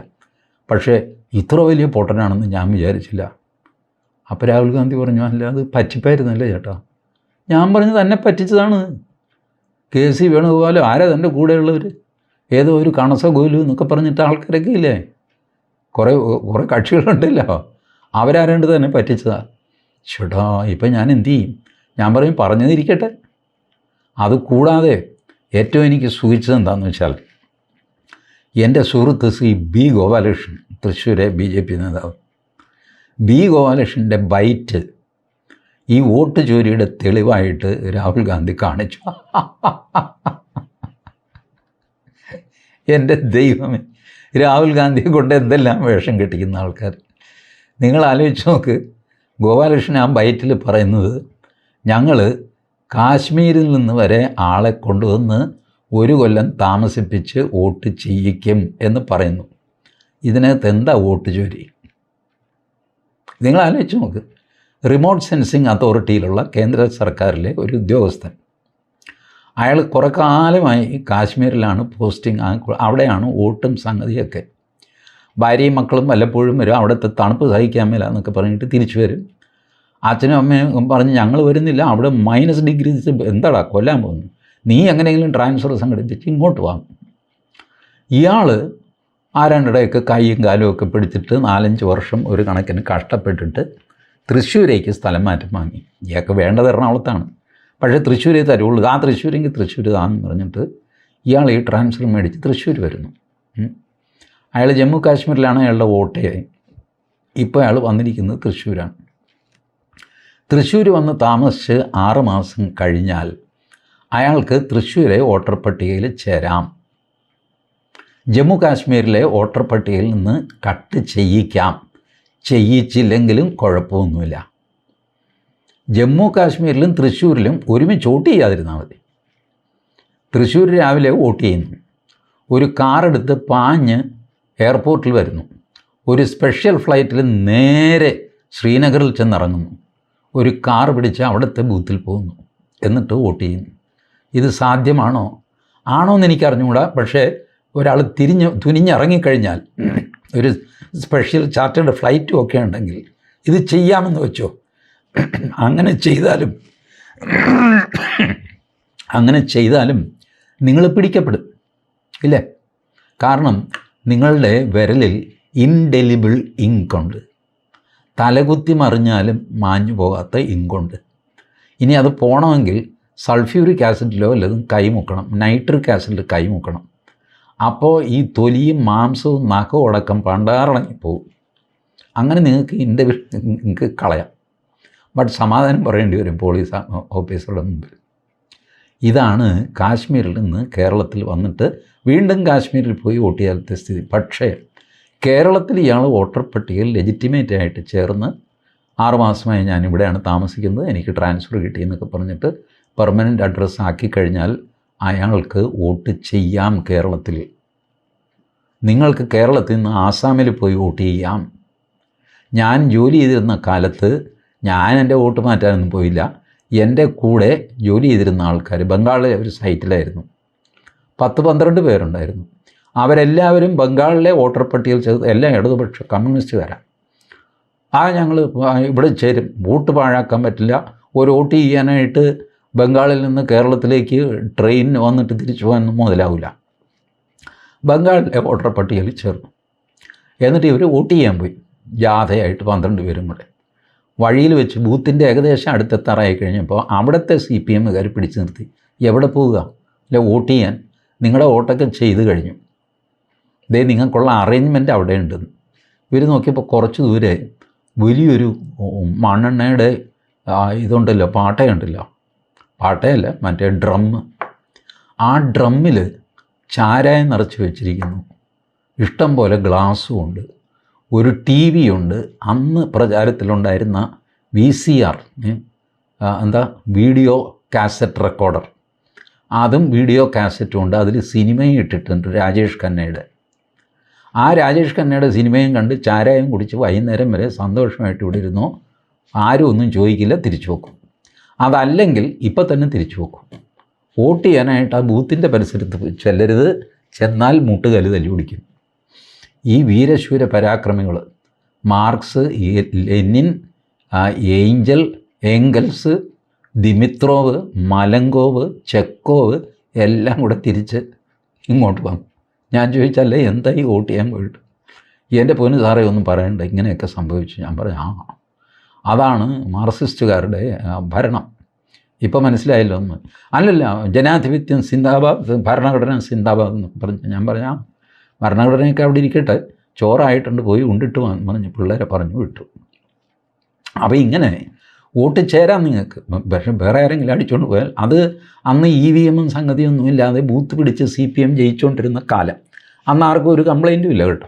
പക്ഷേ ഇത്ര വലിയ പൊട്ടനാണെന്ന് ഞാൻ വിചാരിച്ചില്ല. അപ്പോൾ രാഹുൽ ഗാന്ധി പറഞ്ഞു അല്ല അത് പറ്റിപ്പായിരുന്നല്ലേ ചേട്ടാ? ഞാൻ പറഞ്ഞു തന്നെ പറ്റിച്ചതാണ്. കെ സി വേണുഗോപാലോ ആരാ തന്റെ കൂടെയുള്ളവർ ഏതോ ഒരു കണസ ഗോലു എന്നൊക്കെ പറഞ്ഞിട്ട് ആൾക്കാരൊക്കെ ഇല്ലേ? കുറേ കുറേ കക്ഷികളുണ്ടല്ലോ. അവരാരണ്ട് തന്നെ പറ്റിച്ചതാ. ചേട്ടാ ഇപ്പം ഞാൻ എന്തു ചെയ്യും? ഞാൻ പറയും പറഞ്ഞതിരിക്കട്ടെ അത് കൂടാതെ ഏറ്റവും എനിക്ക് സൂചിച്ചത് എന്താണെന്ന് വെച്ചാൽ എന്റെ സുഹൃത്ത് ശ്രീ ബി ഗോപാലകൃഷ്ണൻ തൃശ്ശൂരെ ബി ജെ പി നേതാവ്. ബി ഗോപാലകൃഷ്ണന്റെ ബൈറ്റ് ഈ വോട്ട് ചോരിയുടെ തെളിവായിട്ട് രാഹുൽ ഗാന്ധി കാണിച്ചു. എന്റെ ദൈവമേ. രാഹുൽ ഗാന്ധിയെ കൊണ്ട് എന്തെല്ലാം വേഷം കെട്ടിക്കുന്ന ആൾക്കാർ. നിങ്ങൾ ആലോചിച്ച് നോക്ക്. ഗോപാലകൃഷ്ണൻ ആ ബൈറ്റിൽ പറയുന്നത് ഞങ്ങൾ കാശ്മീരിൽ നിന്ന് വരെ ആളെ കൊണ്ടുവന്ന് ഒരു കൊല്ലം താമസിപ്പിച്ച് വോട്ട് ചെയ്യിക്കും എന്ന് പറയുന്നു. ഇതിനകത്ത് എന്താ വോട്ട് ചോരി നിങ്ങൾ ആലോചിച്ച് നോക്ക്. റിമോട്ട് സെൻസിങ് അതോറിറ്റിയിലുള്ള കേന്ദ്ര സർക്കാരിലെ ഒരു ഉദ്യോഗസ്ഥൻ അയാൾ കുറേ കാലമായി കാശ്മീരിലാണ് പോസ്റ്റിംഗ് അവിടെയാണ് വോട്ടും സംഗതിയൊക്കെ. ഭാര്യയും മക്കളും വല്ലപ്പോഴും വരും അവിടുത്തെ തണുപ്പ് സഹിക്കാൻ മേല എന്നൊക്കെ പറഞ്ഞിട്ട് തിരിച്ചു വരും. അച്ഛനും അമ്മയും പറഞ്ഞ് ഞങ്ങൾ വരുന്നില്ല അവിടെ മൈനസ് ഡിഗ്രി എന്താടാ കൊല്ലാൻ പോകുന്നു നീ എങ്ങനെയെങ്കിലും ട്രാൻസ്ഫർ സംഘടിപ്പിച്ച് ഇങ്ങോട്ട് വാങ്ങും ഇയാൾ ആരാണ്ടിടെയൊക്കെ കൈയും കാലും ഒക്കെ പിടിച്ചിട്ട് നാലഞ്ച് വർഷം ഒരു കണക്കിന് കഷ്ടപ്പെട്ടിട്ട് തൃശ്ശൂരേക്ക് സ്ഥലം മാറ്റം വാങ്ങി. ഇയാൾക്ക് വേണ്ടത് എറണാകുളത്താണ്. പക്ഷേ തൃശ്ശൂരേ തരുള്ളൂ. ആ തൃശ്ശൂരെങ്കിൽ തൃശ്ശൂർ താന്ന് പറഞ്ഞിട്ട് ഇയാൾ ഈ ട്രാൻസ്ഫർ മേടിച്ച് തൃശ്ശൂർ വരുന്നു. അയാൾ ജമ്മു കാശ്മീരിലാണ് അയാളുടെ വോട്ടേ. ഇപ്പോൾ അയാൾ വന്നിരിക്കുന്നത് തൃശ്ശൂരാണ്. തൃശ്ശൂർ വന്ന് താമസിച്ച് ആറ് മാസം കഴിഞ്ഞാൽ അയാൾക്ക് തൃശ്ശൂരെ വോട്ടർ പട്ടികയിൽ ചേരാം. ജമ്മു കാശ്മീരിലെ വോട്ടർ പട്ടികയിൽ നിന്ന് കട്ട് ചെയ്യിക്കാം. ചെയ്യിച്ചില്ലെങ്കിലും കുഴപ്പമൊന്നുമില്ല. ജമ്മു കാശ്മീരിലും തൃശ്ശൂരിലും ഒരുമിച്ച് വോട്ട് ചെയ്യാതിരുന്നാൽ മതി. തൃശ്ശൂർ രാവിലെ വോട്ട് ചെയ്യുന്നു. ഒരു കാറെടുത്ത് പാഞ്ഞ് എയർപോർട്ടിൽ വരുന്നു. ഒരു സ്പെഷ്യൽ ഫ്ലൈറ്റിൽ നേരെ ശ്രീനഗറിൽ ചെന്നിറങ്ങുന്നു. ഒരു കാർ പിടിച്ച് അവിടുത്തെ ബൂത്തിൽ പോകുന്നു. എന്നിട്ട് വോട്ട് ചെയ്യുന്നു. ഇത് സാധ്യമാണോ? ആണോ എന്ന് എനിക്കറിഞ്ഞുകൂടാ. പക്ഷേ ഒരാൾ തിരിഞ്ഞ് തുനിഞ്ഞിറങ്ങിക്കഴിഞ്ഞാൽ ഒരു സ്പെഷ്യൽ ചാർട്ടേഡ് ഫ്ലൈറ്റും ഒക്കെ ഉണ്ടെങ്കിൽ ഇത് ചെയ്യാമെന്ന് വെച്ചോ? അങ്ങനെ ചെയ്താലും അങ്ങനെ ചെയ്താലും നിങ്ങൾ പിടിക്കപ്പെടും. ഇല്ലേ? കാരണം നിങ്ങളുടെ വിരലിൽ ഇൻഡെലിബിൾ ഇങ്കുണ്ട് തലകുത്തി മറിഞ്ഞാലും മാഞ്ഞു പോകാത്ത ഇങ്കുണ്ട് ഇനി അത് പോകണമെങ്കിൽ സൾഫ്യൂരിക് ആസിഡിലോ വല്ലതും കൈമുക്കണം നൈട്രിക് ആസിഡിൽ കൈമുക്കണം അപ്പോൾ ഈ തൊലിയും മാംസവും നഖവും അടക്കം പണ്ടാറടങ്ങി പോകും അങ്ങനെ നിങ്ങൾക്ക് ഇന്റർവ്യൂ നിങ്ങൾക്ക് കളയാം. ബട്ട് സമാധാനം പറയേണ്ടി വരും പോലീസ് ഓഫീസറുടെ മുമ്പിൽ. ഇതാണ് കാശ്മീരിൽ നിന്ന് കേരളത്തിൽ വന്നിട്ട് വീണ്ടും കാശ്മീരിൽ പോയി വോട്ട് ചെയ്യാത്ത സ്ഥിതി. പക്ഷേ കേരളത്തിൽ ഇയാൾ വോട്ടർ പട്ടികയിൽ ലെജിറ്റിമേറ്റ് ആയിട്ട് ചേർന്ന് ആറുമാസമായി ഞാൻ ഇവിടെയാണ് താമസിക്കുന്നത്. എനിക്ക് ട്രാൻസ്ഫർ കിട്ടിയെന്നൊക്കെ പറഞ്ഞിട്ട് പെർമനന്റ് അഡ്രസ്സ് ആക്കി കഴിഞ്ഞാൽ അയാൾക്ക് വോട്ട് ചെയ്യാം കേരളത്തിൽ. നിങ്ങൾക്ക് കേരളത്തിൽ നിന്ന് ആസാമിൽ പോയി വോട്ട് ചെയ്യാം. ഞാൻ ജോലി ചെയ്തിരുന്ന കാലത്ത് ഞാൻ എന്റെ വോട്ട് മാറ്റാനൊന്നും പോയില്ല. എന്റെ കൂടെ ജോലി ചെയ്തിരുന്ന ആൾക്കാർ ബംഗാളിലെ ഒരു സൈറ്റിലായിരുന്നു. പത്ത് പന്ത്രണ്ട് പേരുണ്ടായിരുന്നു. അവരെല്ലാവരും ബംഗാളിലെ വോട്ടർ പട്ടികയിൽ ചേർത്ത് എല്ലാം ഇടതുപക്ഷ കമ്മ്യൂണിസ്റ്റുകാരാണ് ആ ഞങ്ങൾ ഇവിടെ ചേരും. വോട്ട് പാഴാക്കാൻ പറ്റില്ല. ഒരു വോട്ട് ചെയ്യാനായിട്ട് ബംഗാളിൽ നിന്ന് കേരളത്തിലേക്ക് ട്രെയിൻ വന്നിട്ട് തിരിച്ചു പോകാൻ മുതലാവില്ല ബംഗാളിലെ വോട്ടർ പട്ടികയിൽ ചേർന്നു. എന്നിട്ട് ഇവർ വോട്ട് ചെയ്യാൻ പോയി. ജാഥയായിട്ട് പന്ത്രണ്ട് പേരും കൂടെ. വഴിയിൽ വെച്ച് ബൂത്തിന്റെ ഏകദേശം അടുത്തെത്താറായി കഴിഞ്ഞപ്പോൾ അവിടുത്തെ സി പി എമ്മുകാർ പിടിച്ചു നിർത്തി. എവിടെ പോവുക? അല്ല വോട്ട് ചെയ്യാൻ. നിങ്ങളുടെ വോട്ടൊക്കെ ചെയ്ത് കഴിഞ്ഞു. ഇതേ നിങ്ങൾക്കുള്ള അറേഞ്ച്മെന്റ് അവിടെ ഉണ്ടെന്ന് ഇവർ നോക്കിയപ്പോൾ കുറച്ച് ദൂരെ വലിയൊരു മണ്ണെണ്ണയുടെ ഇതുണ്ടല്ലോ പാട്ടയുണ്ടല്ലോ. പാട്ടയല്ല മറ്റേ ഡ്രം. ആ ഡ്രമ്മിൽ ചാരായം നിറച്ച് വെച്ചിരിക്കുന്നു. ഇഷ്ടം പോലെ ഗ്ലാസ്സും ഉണ്ട്. ഒരു ടി വി ഉണ്ട്. അന്ന് പ്രചാരത്തിലുണ്ടായിരുന്ന വി സി ആർ എന്താ വീഡിയോ കാസറ്റ് റെക്കോർഡർ. അതും വീഡിയോ കാസറ്റും ഉണ്ട്. അതിൽ സിനിമയും ഇട്ടിട്ടുണ്ട് രാജേഷ് ഖന്നയുടെ ആ രാജേഷ് ഖന്നയുടെ സിനിമയും കണ്ട് ചാരായം കുടിച്ച് വൈകുന്നേരം വരെ സന്തോഷമായിട്ട് ഇവിടെ ഇരുന്നോ ആരും ഒന്നും ചോദിക്കില്ല തിരിച്ചു വെക്കും. അതല്ലെങ്കിൽ ഇപ്പം തന്നെ തിരിച്ചു വെക്കും. വോട്ട് ചെയ്യാനായിട്ട് ആ ബൂത്തിന്റെ പരിസരത്ത് ചെല്ലരുത്. ചെന്നാൽ മുട്ടുകൽ തല്ലി പിടിക്കും ഈ വീരശൂര പരാക്രമികൾ Marx Lenin Angel Engels Dimitrov Malenkov Chekhov എല്ലാം കൂടെ തിരിച്ച് ഇങ്ങോട്ട് വന്നു. ഞാൻ ചോദിച്ചല്ലേ എന്തായി വോട്ട് ചെയ്യാൻ പോയിട്ട്? എന്റെ പൊന്നു സാറേ ഒന്നും പറയണ്ട ഇങ്ങനെയൊക്കെ സംഭവിച്ചു. ഞാൻ പറഞ്ഞു ആ അതാണ് മാർക്സിസ്റ്റുകാരുടെ ആ, ഭരണം. ഇപ്പോൾ മനസ്സിലായല്ലോ ഒന്ന്. അല്ലല്ല ജനാധിപത്യം സിന്ദാബാദ് ഭരണഘടന സിന്ദാബാദ് എന്ന് പറഞ്ഞു ഞാൻ പറഞ്ഞു ആ ഭരണഘടനയൊക്കെ അവിടെ ഇരിക്കട്ടെ. ചോറായിട്ടുണ്ട് പോയി ഉണ്ടിട്ട് പറഞ്ഞ് പിള്ളേരെ പറഞ്ഞു വിട്ടു. അപ്പോൾ ഇങ്ങനെ വോട്ട് ചേരാം നിങ്ങൾക്ക്. പക്ഷേ വേറെ ആരെങ്കിലും അടിച്ചുകൊണ്ട് പോയാൽ അത് അന്ന് ഇ വി എമ്മും സംഗതിയൊന്നും ഇല്ലാതെ ബൂത്ത് പിടിച്ച് സി പി എം ജയിച്ചുകൊണ്ടിരുന്ന കാലം. അന്ന് ആർക്കും ഒരു കംപ്ലൈന്റും ഇല്ല കേട്ടോ.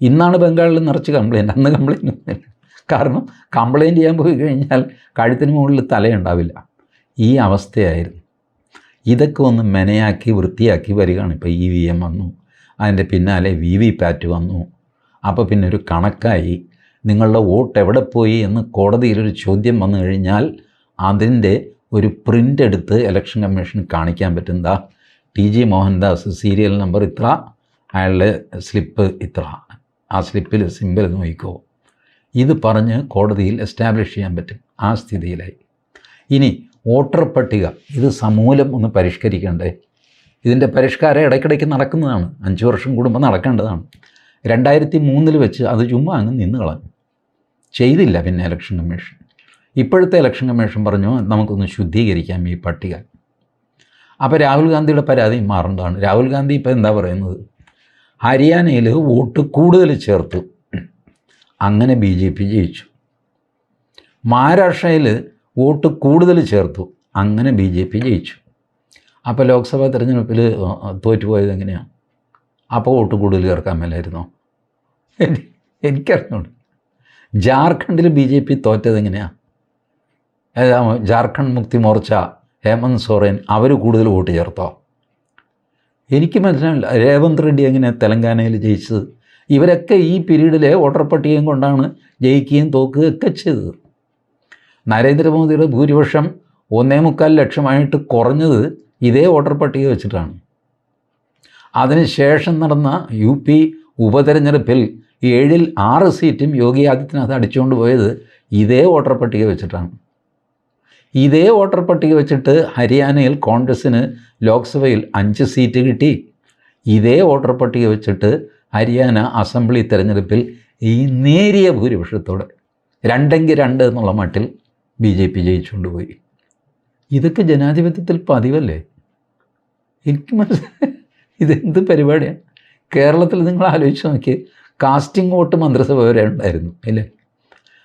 ഇന്നാണ് ബംഗാളിൽ നിറച്ച് കംപ്ലൈന്റ് അന്ന് കംപ്ലൈന്റ് ഒന്നുമില്ല കാരണം കംപ്ലൈന്റ് ചെയ്യാൻ പോയി കഴിഞ്ഞാൽ കഴുത്തിന് മുകളിൽ തലയുണ്ടാവില്ല. ഈ അവസ്ഥയായിരുന്നു. ഇതൊക്കെ ഒന്ന് മെനയാക്കി വൃത്തിയാക്കി വരികയാണ് ഇപ്പോൾ ഇ വി എം വന്നു അതിന്റെ പിന്നാലെ വി വി പാറ്റ് വന്നു. അപ്പോൾ പിന്നെ ഒരു കണക്കായി നിങ്ങളുടെ വോട്ട് എവിടെ പോയി എന്ന് കോടതിയിലൊരു ചോദ്യം വന്നു കഴിഞ്ഞാൽ അതിന്റെ ഒരു പ്രിന്റ് എടുത്ത് ഇലക്ഷൻ കമ്മീഷന് കാണിക്കാൻ പറ്റുന്നതാ T G Mohandas serial number ഇത്ര അയാളുടെ സ്ലിപ്പ് ഇത്ര. ആ സ്ലിപ്പിൽ സിമ്പിൾ നോക്കിക്കോ. ഇത് പറഞ്ഞ് കോടതിയിൽ എസ്റ്റാബ്ലിഷ് ചെയ്യാൻ പറ്റും. ആ സ്ഥിതിയിലായി. ഇനി വോട്ടർ പട്ടിക ഇത് സമൂലം ഒന്ന് പരിഷ്കരിക്കണ്ടേ? ഇതിന്റെ പരിഷ്കാരം ഇടയ്ക്കിടയ്ക്ക് നടക്കുന്നതാണ്. അഞ്ച് വർഷം കൂടുമ്പോൾ നടക്കേണ്ടതാണ്. രണ്ടായിരത്തി മൂന്നിൽ വെച്ച് അത് ചുമ്മാ അങ്ങ് നിന്ന് കളഞ്ഞു. ചെയ്തില്ല പിന്നെ ഇലക്ഷൻ കമ്മീഷൻ ഇപ്പോഴത്തെ ഇലക്ഷൻ കമ്മീഷൻ പറഞ്ഞു നമുക്കൊന്ന് ശുദ്ധീകരിക്കാം ഈ പട്ടിക. അപ്പോൾ രാഹുൽ ഗാന്ധിയുടെ പരാതി മാറേണ്ടതാണ്. രാഹുൽ ഗാന്ധി ഇപ്പോൾ എന്താ പറയുന്നത്? ഹരിയാനയിൽ വോട്ട് കൂടുതൽ ചേർത്തു. അങ്ങനെ ബി ജെ പി ജയിച്ചു. മഹാരാഷ്ട്രയിൽ വോട്ട് കൂടുതൽ ചേർത്തു. അങ്ങനെ ബി ജെ പി ജയിച്ചു. അപ്പോൾ ലോക്സഭാ തിരഞ്ഞെടുപ്പിൽ തോറ്റുപോയത് എങ്ങനെയാണ് അപ്പോൾ വോട്ട് കൂടുതൽ ചേർക്കാൻ മേലായിരുന്നോ? എനി- ജാർഖണ്ഡിൽ ബി ജെ പി തോറ്റത് എങ്ങനെയാണ് ജാർഖണ്ഡ് മുക്തി മോർച്ച ഹേമന്ത് സോറൻ അവർ കൂടുതൽ വോട്ട് ചേർത്തോ? എനിക്ക് മനസ്സിലായില്ല രേവന്ത് റെഡ്ഡി എങ്ങനെ തെലങ്കാനയിൽ ജയിച്ചത്? ഇവരൊക്കെ ഈ പീരീഡിലെ വോട്ടർ പട്ടികയും കൊണ്ടാണ് ജയിക്കുകയും തോക്കുകയും ഒക്കെ ചെയ്തത്. നരേന്ദ്രമോദിയുടെ ഭൂരിപക്ഷം ഒന്നേ മുക്കാൽ ലക്ഷമായിട്ട് കുറഞ്ഞത് ഇതേ വോട്ടർ പട്ടിക വെച്ചിട്ടാണ്. അതിനുശേഷം നടന്ന യു പി ഉപതെരഞ്ഞെടുപ്പിൽ ഏഴിൽ ആറ് സീറ്റും യോഗി ആദിത്യനാഥ് അടിച്ചുകൊണ്ട് പോയത് ഇതേ വോട്ടർ പട്ടിക വെച്ചിട്ടാണ്. ഇതേ വോട്ടർ പട്ടിക വെച്ചിട്ട് ഹരിയാനയിൽ കോൺഗ്രസ്സിന് ലോക്സഭയിൽ അഞ്ച് സീറ്റ് കിട്ടി. ഇതേ വോട്ടർ പട്ടിക വെച്ചിട്ട് ഹരിയാന അസംബ്ലി തെരഞ്ഞെടുപ്പിൽ ഈ നേരിയ ഭൂരിപക്ഷത്തോടെ രണ്ടെങ്കിൽ രണ്ട് എന്നുള്ള മട്ടിൽ ബി ജെ പി ജയിച്ചുകൊണ്ട് പോയി. ഇതൊക്കെ ജനാധിപത്യത്തിൽ പതിവല്ലേ? എനിക്ക് മനസ്സിലായി ഇതെന്ത് പരിപാടിയാണ് കേരളത്തിൽ നിങ്ങൾ ആലോചിച്ച് നോക്കി കാസ്റ്റിംഗ് വോട്ട് മന്ത്രിസഭ വരെ ഉണ്ടായിരുന്നു അല്ലേ?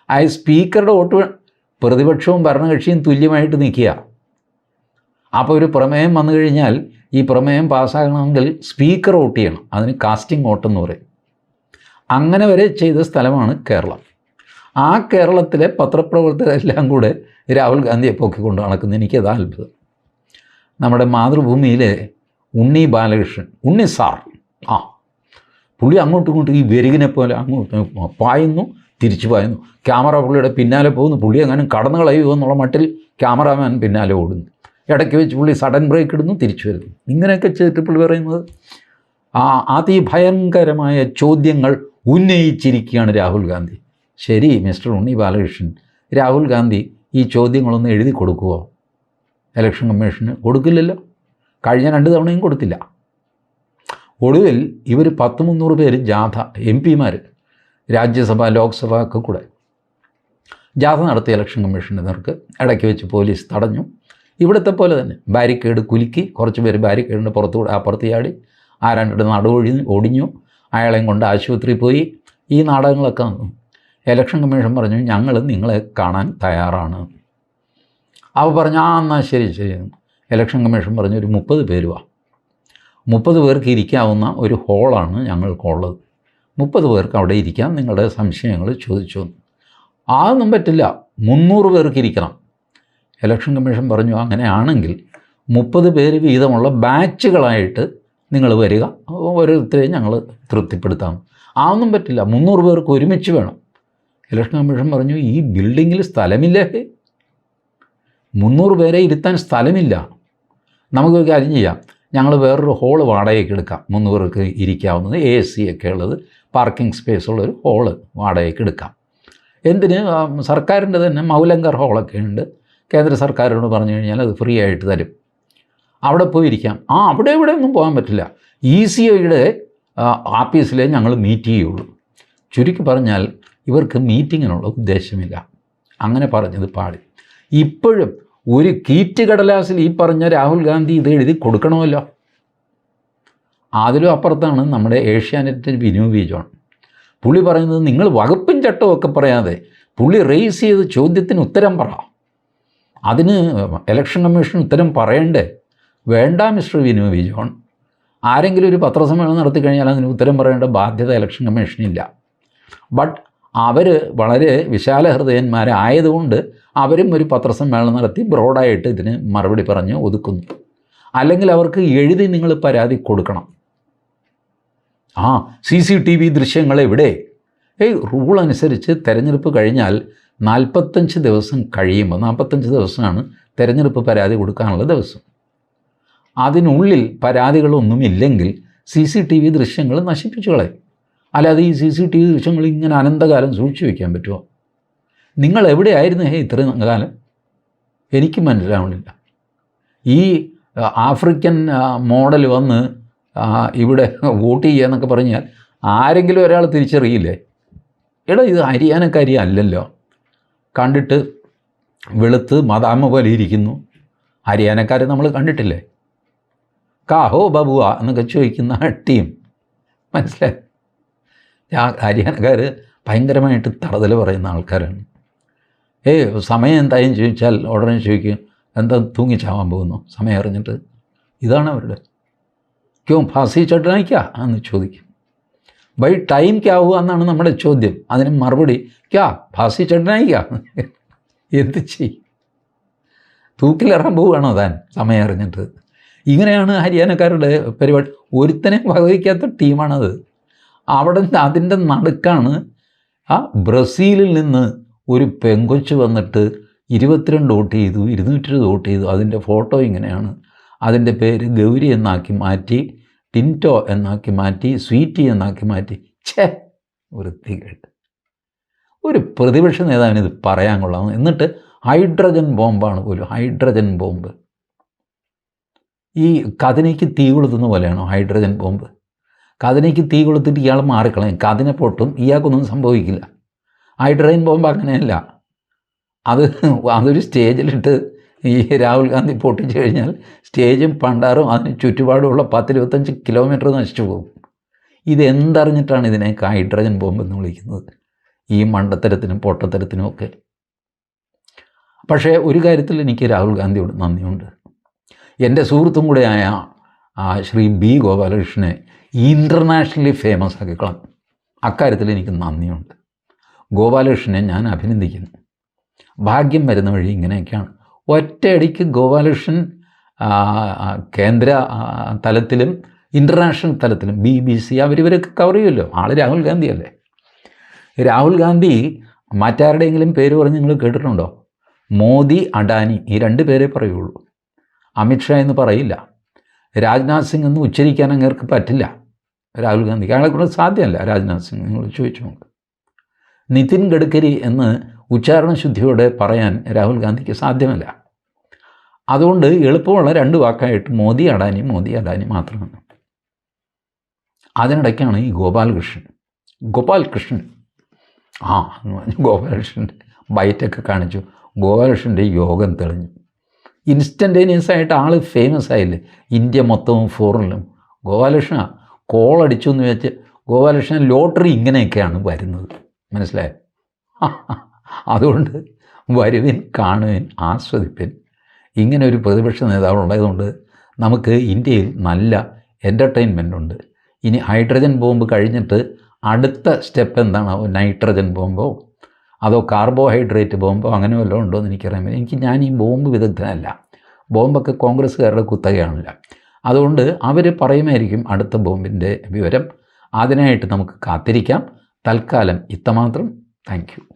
ആ സ്പീക്കറുടെ വോട്ട് പ്രതിപക്ഷവും ഭരണകക്ഷിയും തുല്യമായിട്ട് നിൽക്കുക. അപ്പോൾ ഒരു പ്രമേയം വന്നു കഴിഞ്ഞാൽ ഈ പ്രമേയം പാസ്സാകണമെങ്കിൽ സ്പീക്കർ വോട്ട് ചെയ്യണം അതിന് കാസ്റ്റിംഗ് വോട്ട് എന്ന് പറയും. അങ്ങനെ വരെ ചെയ്ത സ്ഥലമാണ് കേരളം. ആ കേരളത്തിലെ പത്രപ്രവർത്തകരെല്ലാം കൂടെ രാഹുൽ ഗാന്ധിയെ പൊക്കിക്കൊണ്ട് നടക്കുന്നത് എനിക്കത് അത്ഭുതം. നമ്മുടെ മാതൃഭൂമിയിലെ ഉണ്ണി ബാലകൃഷ്ണൻ ഉണ്ണി സാർ ആ പുള്ളി അങ്ങോട്ടും ഇങ്ങോട്ടും ഈ വെരുകിനെ പോലെ അങ്ങോട്ട് പായുന്നു തിരിച്ചു പായുന്നു. ക്യാമറ പുള്ളിയുടെ പിന്നാലെ പോകുന്നു. പുള്ളി എങ്ങാനും കടന്നു കളയുമോ എന്നുള്ള മട്ടിൽ ക്യാമറാമാൻ പിന്നാലെ ഓടുന്നു. ഇടയ്ക്ക് വെച്ച് പുള്ളി സഡൻ ബ്രേക്ക് ഇടുന്നു തിരിച്ചു വരുന്നു. ഇങ്ങനെയൊക്കെ ചെയ്തിട്ട് പുള്ളി പറയുന്നത് ആ അതിഭയങ്കരമായ ചോദ്യങ്ങൾ ഉന്നയിച്ചിരിക്കുകയാണ് രാഹുൽ ഗാന്ധി. ശരി മിസ്റ്റർ ഉണ്ണി ബാലകൃഷ്ണൻ രാഹുൽ ഗാന്ധി ഈ ചോദ്യങ്ങളൊന്ന് എഴുതി കൊടുക്കുമോ ഇലക്ഷൻ കമ്മീഷന് കൊടുക്കില്ലല്ലോ. കഴിഞ്ഞ രണ്ട് തവണയും കൊടുത്തില്ല. ഒടുവിൽ ഇവർ പത്ത് മുന്നൂറ് പേര് ജാഥ എം പിമാർ രാജ്യസഭ ലോക്സഭ ഒക്കെ കൂടെ ജാഥ നടത്തിയ ഇലക്ഷൻ കമ്മീഷന്റെ നേർക്ക് ഇടയ്ക്ക് വെച്ച് പോലീസ് തടഞ്ഞു. ഇവിടുത്തെ പോലെ തന്നെ ബാരിക്കേഡ് കുലുക്കി കുറച്ച് പേര് ബാരിക്കേഡിന്റെ പുറത്തുകൂടെ അപ്പുറത്ത് ചാടി ആരാണ്ടിട്ട് നടുവൊഴി ഒടിഞ്ഞു അയാളെയും കൊണ്ട് ആശുപത്രിയിൽ പോയി. ഈ നാടകങ്ങളൊക്കെ ഇലക്ഷൻ കമ്മീഷൻ പറഞ്ഞു ഞങ്ങൾ നിങ്ങളെ കാണാൻ തയ്യാറാണ്. അവ പറഞ്ഞു ആ എന്നാൽ ശരി ശരി. ഇലക്ഷൻ കമ്മീഷൻ പറഞ്ഞു ഒരു മുപ്പത് പേര് വാ. മുപ്പത് പേർക്ക് ഇരിക്കാവുന്ന ഒരു ഹോളാണ് ഞങ്ങൾക്കുള്ളത് മുപ്പത് പേർക്ക് അവിടെ ഇരിക്കാൻ നിങ്ങളുടെ സംശയങ്ങൾ ചോദിച്ചു. അതൊന്നും പറ്റില്ല മുന്നൂറ് പേർക്ക് ഇരിക്കണം. ഇലക്ഷൻ കമ്മീഷൻ പറഞ്ഞു അങ്ങനെയാണെങ്കിൽ മുപ്പത് പേര് വീതമുള്ള ബാച്ചുകളായിട്ട് നിങ്ങൾ വരിക. ഓരോരുത്തരെയും ഞങ്ങൾ തൃപ്തിപ്പെടുത്താം. അതൊന്നും പറ്റില്ല മുന്നൂറ് പേർക്ക് ഒരുമിച്ച് വേണം. ഇലക്ഷൻ കമ്മീഷൻ പറഞ്ഞു ഈ ബിൽഡിങ്ങിൽ സ്ഥലമില്ലേ. മുന്നൂറ് പേരെ ഇരുത്താൻ സ്ഥലമില്ല. നമുക്ക് കാര്യം ചെയ്യാം. ഞങ്ങൾ വേറൊരു ഹോൾ വാടകയ്ക്ക് എടുക്കാം. മുന്നൂറ്ക്ക് ഇരിക്കാവുന്നത് എ സി ഒക്കെ ഉള്ളത്. പാർക്കിംഗ് സ്പേസ് ഉള്ളൊരു ഹോൾ വാടകയ്ക്ക് എടുക്കാം. എന്തിന്? സർക്കാരിന്റെ തന്നെ മൗലങ്കർ ഹോളൊക്കെ ഉണ്ട്. കേന്ദ്ര സർക്കാരിനോട് പറഞ്ഞു കഴിഞ്ഞാൽ അത് ഫ്രീ ആയിട്ട് തരും. അവിടെ പോയി ഇരിക്കാം ആ അവിടെ ഇവിടെ ഒന്നും പോകാൻ പറ്റില്ല. ഇ സി ഐയുടെ ആഫീസിലേ ഞങ്ങൾ മീറ്റ് ചെയ്യുള്ളൂ. ചുരുക്കി പറഞ്ഞാൽ ഇവർക്ക് മീറ്റിങ്ങിനുള്ള ഉദ്ദേശമില്ല. അങ്ങനെ പറഞ്ഞത് പാടി ഇപ്പോഴും ഒരു കീറ്റ് കടലാസിൽ ഈ പറഞ്ഞ രാഹുൽ ഗാന്ധി ഇത് എഴുതി കൊടുക്കണമല്ലോ. അതിലും അപ്പുറത്താണ് നമ്മുടെ ഏഷ്യാനെറ്റ് വിനു വി ജോൺ പുള്ളി പറയുന്നത് നിങ്ങൾ വകുപ്പും ചട്ടവും ഒക്കെ പറയാതെ പുള്ളി റേസ് ചെയ്ത് ചോദ്യത്തിന് ഉത്തരം പറ. അതിന് ഇലക്ഷൻ കമ്മീഷൻ ഉത്തരം പറയണ്ടേ? വേണ്ട മിസ്റ്റർ വിനു വി ജോൺ ആരെങ്കിലും ഒരു പത്രസമ്മേളനം നടത്തി കഴിഞ്ഞാൽ അതിന് ഉത്തരം പറയേണ്ട ബാധ്യത ഇലക്ഷൻ കമ്മീഷനില്ല ബട്ട് അവർ വളരെ വിശാല ഹൃദയന്മാരായതുകൊണ്ട് അവരും ഒരു പത്രസമ്മേളനം നടത്തി ബ്രോഡായിട്ട് ഇതിന് മറുപടി പറഞ്ഞ് ഒതുക്കുന്നു. അല്ലെങ്കിൽ അവർക്ക് എഴുതി നിങ്ങൾ പരാതി കൊടുക്കണം. ആ സി സി ടി വി ദൃശ്യങ്ങൾ എവിടെ ഏയ് റൂൾ അനുസരിച്ച് തിരഞ്ഞെടുപ്പ് കഴിഞ്ഞാൽ നാൽപ്പത്തഞ്ച് ദിവസം കഴിയുമ്പോൾ നാൽപ്പത്തഞ്ച് ദിവസമാണ് തിരഞ്ഞെടുപ്പ് പരാതി കൊടുക്കാനുള്ള ദിവസം. അതിനുള്ളിൽ പരാതികളൊന്നുമില്ലെങ്കിൽ സി സി ടി വി ദൃശ്യങ്ങൾ നശിപ്പിച്ചു കളയും. അല്ലാതെ ഈ സി സി ടി വി ദൃശ്യങ്ങൾ ഇങ്ങനെ അനന്തകാലം സൂക്ഷിച്ചു വയ്ക്കാൻ പറ്റുമോ? നിങ്ങൾ എവിടെയായിരുന്നു? ഹേ ഇത്രയും കാലം. എനിക്ക് മനസ്സിലാവണില്ല. ഈ ആഫ്രിക്കൻ മോഡൽ വന്ന് ഇവിടെ വോട്ട് ചെയ്യുക എന്നൊക്കെ പറഞ്ഞാൽ ആരെങ്കിലും ഒരാൾ തിരിച്ചറിയില്ലേ? എടാ ഇത് ഹരിയാനക്കാരി അല്ലല്ലോ. കണ്ടിട്ട് വെളുത്ത് മദാമ പോലെ ഇരിക്കുന്നു. ഹരിയാനക്കാരെ നമ്മൾ കണ്ടിട്ടില്ലേ? കാഹോ ബബുവ എന്നൊക്കെ ചോദിക്കുന്ന ടീം. മനസ്സിലായി? ഹരിയാനക്കാർ ഭയങ്കരമായിട്ട് തടതൽ പറയുന്ന ആൾക്കാരാണ്. ഏയ് സമയം എന്തായും ചോദിച്ചാൽ ഉടനെ ചോദിക്കും എന്താ തൂങ്ങിച്ചാവാൻ പോകുന്നു? സമയം അറിഞ്ഞിട്ട്. ഇതാണ് അവരുടെ. ക്യോ ഫാസി ചട്ടനായിക്ക? എന്ന് ചോദിക്കും. ബൈ ടൈം ക്യാവുക എന്നാണ് നമ്മുടെ ചോദ്യം. അതിന് മറുപടി ക്യാ ഫാസി ചട്ടനായിക്ക? എന്ത് ചെയ്യും? തൂക്കിലിറങ്ങാൻ പോവുകയാണോ താൻ? സമയം അറിഞ്ഞിട്ട്. ഇങ്ങനെയാണ് ഹരിയാനക്കാരുടെ പരിപാടി. ഒരുത്തനെ വകവയ്ക്കാത്ത ടീമാണത്. അവിടെ അതിന്റെ നടുക്കാണ്. ആ ബ്രസീലിൽ നിന്ന് ഒരു പെങ്കൊച്ച് വന്നിട്ട് ഇരുപത്തിരണ്ട് വോട്ട് ചെയ്തു ഇരുന്നൂറ്റി വോട്ട് ചെയ്തു. അതിന്റെ ഫോട്ടോ ഇങ്ങനെയാണ്. അതിന്റെ പേര് ഗൗരി എന്നാക്കി മാറ്റി ടിന്റോ എന്നാക്കി മാറ്റി സ്വീറ്റി എന്നാക്കി മാറ്റി. ഛേ വൃത്തികേട്ട് ഒരു പ്രതിപക്ഷ നേതാവിന് ഇത് പറയാൻ കൊള്ളാം. എന്നിട്ട് ഹൈഡ്രജൻ ബോംബാണ് പോലും ഹൈഡ്രജൻ ബോംബ്. ഈ കഥനയ്ക്ക് തീ കൊളുത്തുന്ന പോലെയാണോ ഹൈഡ്രജൻ ബോംബ്? കതിനയ്ക്ക് തീ കൊളുത്തിട്ട് ഇയാൾ മാറിക്കളയും. കതിനെ പൊട്ടും. ഇയാൾക്കൊന്നും സംഭവിക്കില്ല. ഹൈഡ്രജൻ ബോംബ് അങ്ങനെയല്ല. അത് അതൊരു സ്റ്റേജിലിട്ട് ഈ രാഹുൽ ഗാന്ധി പൊട്ടിച്ചു കഴിഞ്ഞാൽ സ്റ്റേജും പണ്ടാറും അതിന് ചുറ്റുപാടുമുള്ള പത്തിരുപത്തഞ്ച് കിലോമീറ്റർ നശിച്ചു പോകും. ഇതെന്തറിഞ്ഞിട്ടാണ് ഇതിനെ ഹൈഡ്രജൻ ബോംബ് എന്ന് വിളിക്കുന്നത്? ഈ മണ്ടത്തരത്തിനും പൊട്ടത്തരത്തിനും ഒക്കെ. പക്ഷേ ഒരു കാര്യത്തിൽ എനിക്ക് രാഹുൽ ഗാന്ധിയോട് നന്ദിയുണ്ട്. എന്റെ സുഹൃത്തും കൂടെയായ ശ്രീ ബി ഗോപാലകൃഷ്ണനെ ഇന്റർനാഷണലി ഫേമസ് ആക്കിക്കളാം. അക്കാര്യത്തിൽ എനിക്ക് നന്ദിയുണ്ട്. ഗോപാലകൃഷ്ണനെ ഞാൻ അഭിനന്ദിക്കുന്നു. ഭാഗ്യം വരുന്ന വഴി ഇങ്ങനെയൊക്കെയാണ്. ഒറ്റയടിക്ക് ഗോപാലകൃഷ്ണൻ കേന്ദ്ര തലത്തിലും ഇന്റർനാഷണൽ തലത്തിലും ബി ബി സി അവരിവരൊക്കെ കവർ ചെയ്യുമല്ലോ. ആൾ രാഹുൽ ഗാന്ധി അല്ലേ രാഹുൽ ഗാന്ധി മറ്റാരുടെയെങ്കിലും പേര് പറഞ്ഞ് നിങ്ങൾ കേട്ടിട്ടുണ്ടോ? മോദി അഡാനി ഈ രണ്ട് പേരെ പറയുള്ളൂ. അമിത്ഷാ എന്ന് പറയില്ല. രാജ്നാഥ് സിംഗ് എന്ന് ഉച്ചരിക്കാൻ അങ്ങേർക്ക് പറ്റില്ല. രാഹുൽ ഗാന്ധി. അയാളെ കൊണ്ട് സാധ്യമല്ല രാജ്നാഥ് സിംഗ്. നിങ്ങൾ ചോദിച്ചു നോക്ക്. നിതിൻ ഗഡ്കരി എന്ന് ഉച്ചാരണ ശുദ്ധിയോടെ പറയാൻ രാഹുൽ ഗാന്ധിക്ക് സാധ്യമല്ല. അതുകൊണ്ട് എളുപ്പമുള്ള രണ്ട് വാക്കായിട്ട് മോദി അഡാനി മോദി അഡാനി മാത്രമാണ്. അതിനിടയ്ക്കാണ് ഈ ഗോപാലകൃഷ്ണൻ ഗോപാൽകൃഷ്ണൻ. ആ എന്ന് പറഞ്ഞു ഗോപാലകൃഷ്ണന്റെ ബൈറ്റൊക്കെ കാണിച്ചു. ഗോപാലകൃഷ്ണന്റെ യോഗം തെളിഞ്ഞു. ഇൻസ്റ്റന്റേനിയസ് ആയിട്ട് ആൾ ഫേമസ് ആയില്ലേ? ഇന്ത്യ മൊത്തവും ഫോറിലും ഗോപാലകൃഷ്ണ കോൾ അടിച്ചു എന്ന് വെച്ച് ഗോപാലകൃഷ്ണൻ ലോട്ടറി ഇങ്ങനെയൊക്കെയാണ് വരുന്നത്. മനസ്സിലായോ? അതുകൊണ്ട് വരുവിൻ കാണുവിൻ ആസ്വദിപ്പിൻ. ഇങ്ങനെ ഒരു പ്രതിപക്ഷ നേതാവ് ഉണ്ടായതുകൊണ്ട് നമുക്ക് ഇന്ത്യയിൽ നല്ല എന്റർടൈൻമെന്റ് ഉണ്ട്. ഇനി ഹൈഡ്രജൻ ബോംബ് കഴിഞ്ഞിട്ട് അടുത്ത സ്റ്റെപ്പ് എന്താണ്? നൈട്രജൻ ബോംബോ? അതോ കാർബോഹൈഡ്രേറ്റ് ബോംബോ? അങ്ങനെ വല്ലതും ഉണ്ടോ എന്ന് എനിക്കറിയാൻ എനിക്ക് ഞാൻ ഈ ബോംബ് വിദഗ്ധനല്ല. ബോംബൊക്കെ കോൺഗ്രസ്സുകാരുടെ കുത്തകയാണല്ല. അതുകൊണ്ട് അവർ പറയുമായിരിക്കും അടുത്ത ബോംബിന്റെ വിവരം. അതിനായിട്ട് നമുക്ക് കാത്തിരിക്കാം. തൽക്കാലം ഇത്രമാത്രം. താങ്ക്